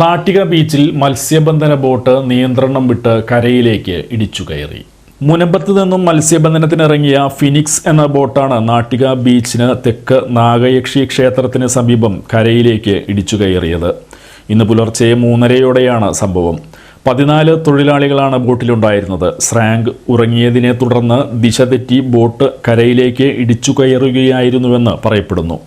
നാട്ടിക ബീച്ചിൽ മത്സ്യബന്ധന ബോട്ട് നിയന്ത്രണം വിട്ട് കരയിലേക്ക് ഇടിച്ചു കയറി. മുനമ്പത്ത് നിന്നും മത്സ്യബന്ധനത്തിനിറങ്ങിയ ഫിനിക്സ് എന്ന ബോട്ടാണ് നാട്ടിക ബീച്ചിന് തെക്ക് നാഗയക്ഷി ക്ഷേത്രത്തിന് സമീപം കരയിലേക്ക് ഇടിച്ചു കയറിയത്. ഇന്ന് പുലർച്ചെ മൂന്നരയോടെയാണ് സംഭവം. പതിനാല് തൊഴിലാളികളാണ് ബോട്ടിലുണ്ടായിരുന്നത്. സ്രാങ്ക് ഉറങ്ങിയതിനെ തുടർന്ന് ദിശ തെറ്റി ബോട്ട് കരയിലേക്ക് ഇടിച്ചു കയറുകയായിരുന്നുവെന്ന് പറയപ്പെടുന്നു.